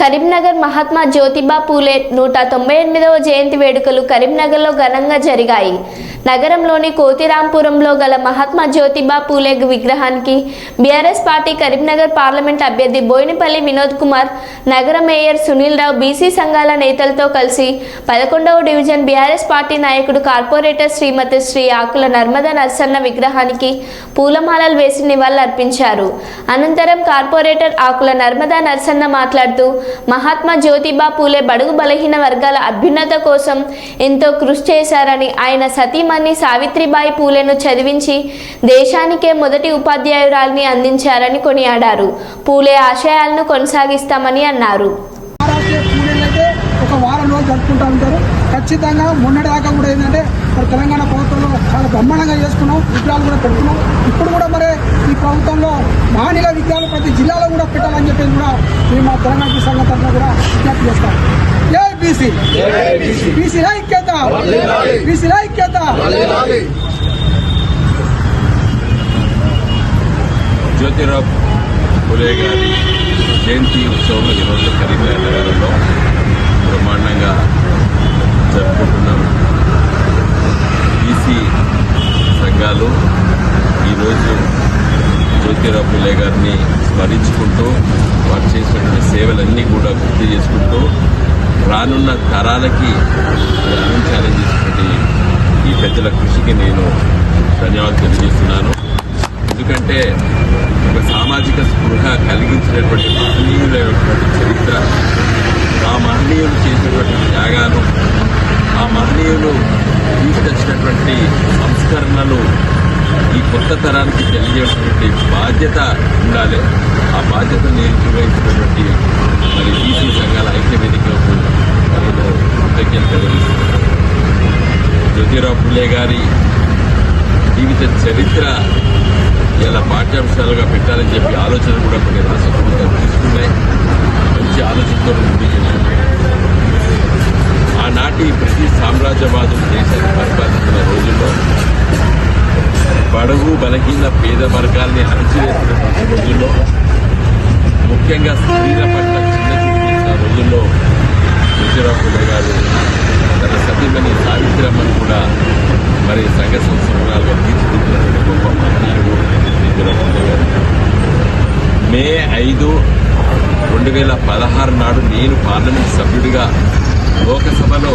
కరీంనగర్ మహాత్మా జ్యోతిబా పూలే నూట తొంభై ఎనిమిదవ జయంతి వేడుకలు కరీంనగర్లో ఘనంగా జరిగాయి. నగరంలోని కోతిరాంపురంలో గల మహాత్మా జ్యోతిబా పూలే విగ్రహానికి బీఆర్ఎస్ పార్టీ కరీంనగర్ పార్లమెంట్ అభ్యర్థి బోయినపల్లి వినోద్ కుమార్ నగర మేయర్ సునీల్ రావు బీసీ సంఘాల నేతలతో కలిసి పదకొండవ డివిజన్ బీఆర్ఎస్ పార్టీ నాయకుడు కార్పొరేటర్ శ్రీమతి శ్రీ ఆకుల నర్మదా నర్సన్న విగ్రహానికి పూలమాలలు వేసి నివాళులర్పించారు. అనంతరం కార్పొరేటర్ ఆకుల నర్మదా నర్సన్న మాట్లాడుతూ మహాత్మా జ్యోతిబా పూలే బడుగు బలహీన వర్గాల అభ్యున్నత కోసం ఎంతో కృషి చేశారని ఆయన సతీమణి సావిత్రిబాయి పూలేను చదివించి దేశానికే మొదటి ఉపాధ్యాయురాలిని అందించారని కొనియాడారు. పూలే ఆశయాలను కొనసాగిస్తామని అన్నారు. ఒక వారం రోజులు జరుపుకుంటూ ఉంటారు. ఖచ్చితంగా మొన్నటిదాకా కూడా ఏంటంటే మరి తెలంగాణ ప్రభుత్వంలో చాలా బ్రహ్మాండంగా చేసుకున్నాం విగ్రహాలు కూడా పెట్టుకున్నాం. ఇప్పుడు కూడా మరి ఈ ప్రభుత్వంలో మానిల విగ్రహాలు ప్రతి జిల్లాలో కూడా పెట్టాలని చెప్పేసి కూడా మేము మా తెలంగాణ సంఘం తరఫున కూడా విజ్ఞప్తి చేస్తాం. బీసీ. బీసీ ఐక్యత. బీసీ ఐక్యత. జ్యోతిరావు ఫులే గారి జయంతి ఉత్సవం ఈరోజు కరీంనగర్ నగరంలో బ్రహ్మాండంగా జరుపుకుంటున్నాం బీసీ సంఘాలు ఈరోజు జ్యోతిరావు ఫులే గారిని స్మరించుకుంటూ వారు చేసినటువంటి సేవలన్నీ కూడా గుర్తు చేసుకుంటూ రానున్న తరాలకి అది అందించాలని ఈ పెద్దల కృషికి నేను ధన్యవాదాలు తెలియజేస్తున్నాను. ఎందుకంటే ఒక సామాజిక స్పృహ కలిగించినటువంటి మహనీయులైనటువంటి చరిత్ర ఆ మహనీయులు చేసినటువంటి త్యాగాలు ఆ మహనీయులు తీసుకొచ్చినటువంటి సంస్కరణలు ఈ కొత్త తరానికి తెలియజేసినటువంటి బాధ్యత ఉండాలి. ఆ బాధ్యత నిర్వహించినటువంటి మరి బీసీ సంఘాల ఐక్య వేదికకు మరి నేను కృతజ్ఞతలు జ్యోతిరావు పుల్లే గారి జీవిత చరిత్ర ఇలా పాఠ్యాంశాలుగా పెట్టాలని చెప్పి ఆలోచన కూడా కొన్ని రాష్ట్ర ప్రభుత్వాలు తీసుకున్నాయి. మంచి ఆలోచనతో ముందుకు ఆనాటి ప్రతి సామ్రాజ్యవాదులు దేశాన్ని పరిపాలించిన రోజుల్లో బడుగు బలహీన పేద వర్గాల్ని అణచివేసినటువంటి రోజుల్లో ముఖ్యంగా స్త్రీల పట్ల చిన్న చూపించిన రోజుల్లో జ్యోతిరావు పుల్లె గారు తన సతీమణి సావిత్రమ్మను కూడా మరి సంఘ సంస్కరణాలుగా తీర్చిదిద్దినటువంటి గొప్ప మహనీయుడు జ్యోతిరావు గారు. మే ఐదు రెండు వేల పదహారు నాడు నేను పార్లమెంట్ సభ్యుడిగా లోకసభలో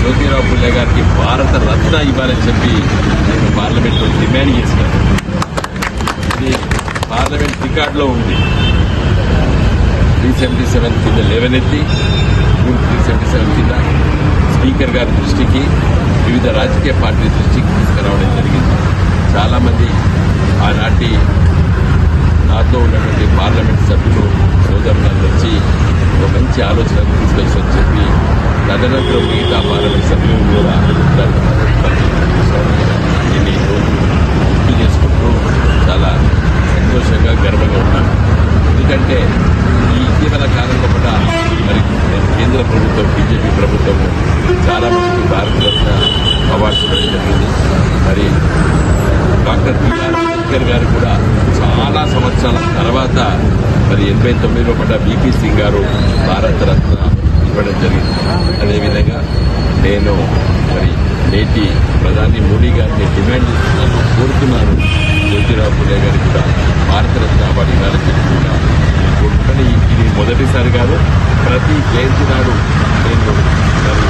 జ్యోతిరావు పుల్లే గారికి భారత రత్న ఇవ్వాలని చెప్పి నేను పార్లమెంట్లో డిమాండ్ చేశాను. ఇది పార్లమెంట్ రికార్డులో ఉంది. త్రీ సెవెంటీ సెవెన్ కింద లేవనెత్తి జూన్ త్రీ సెవెంటీ సెవెన్ కింద స్పీకర్ గారి దృష్టికి వివిధ రాజకీయ పార్టీల దృష్టికి తీసుకురావడం జరిగింది. చాలామంది ఆనాటి నాతో ఉన్నటువంటి పార్లమెంట్ సభ్యులు సోదరులు వచ్చి ఒక మంచి ఆలోచన తీసుకొచ్చని చెప్పి తదనంతరం మిగతా పార్లమెంట్ సభ్యులు కూడా దీన్ని గుర్తు చేసుకుంటూ చాలా సంతోషంగా గర్వంగా ఉన్నాను. ఎందుకంటే ఈ ఇటీవల కాలంలో కూడా మరి కేంద్ర ప్రభుత్వం బీజేపీ ప్రభుత్వం చాలా మందికి భారతరత్న అవార్డు ఇవ్వడం జరిగింది మరి డాక్టర్ బిఆర్ అంబేద్కర్ గారు కూడా చాలా సంవత్సరాల తర్వాత మరి ఎనభై తొమ్మిదిలో పడ్డ బీపీ సింగ్ గారు భారతరత్న ఇవ్వడం జరిగింది. అదేవిధంగా నేను మరి నేటి ప్రధాని మోడీ గారిని డిమాండ్ చేస్తున్నాను కోరుతున్నాను. జ్యోతిరావు పులే గారికి కూడా భారతరత్న అవార్డు ఇవ్వాలని చెప్పి కోరుకుంటాను ఇది మొదటిసారి కాదు ప్రతి జయంతి నాడు నేను మరి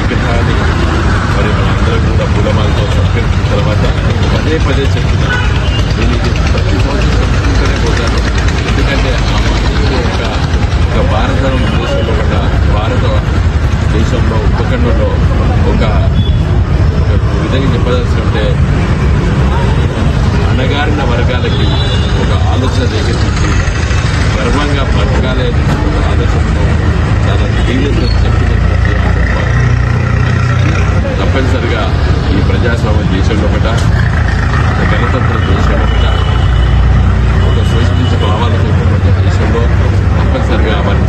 విగ్రహాన్ని మరి మనందరం కూడా పూలమాలతో సంస్కరించిన తర్వాత పదే పదే చెప్తున్నాను నేను ఇది ప్రతి సంవత్సరం చెప్పుకుంటూనే పోతాను ఎందుకంటే ఆ మనుషుల యొక్క అందరం భారత ఒక భారత దేశంలో ఉపఖండంలో ఒక విధంగా చెప్పదలసి ఉంటే అణగారిన వర్గాలకి ఒక ఆలోచన రేకెత్తించి గర్వంగా బతకాలే అనే ఒక చాలా ధైర్యంతో చెప్పినటువంటి తప్పనిసరిగా ఈ ప్రజాస్వామ్య దేశంలో ఒకట గణతంత్ర దేశంలో ఒకట. ఒక సోషలిస్ట్ భావాలతో ఉన్నటువంటి దేశంలో తప్పనిసరిగా వారిని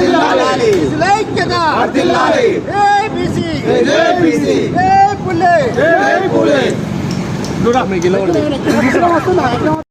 వర్ధిల్లాలి ఐక్యత. వర్ధిల్లాలి జై బీసీ. జై బీసీ. జై పుల్లే. జై పుల్లే. నువ్వు నాకు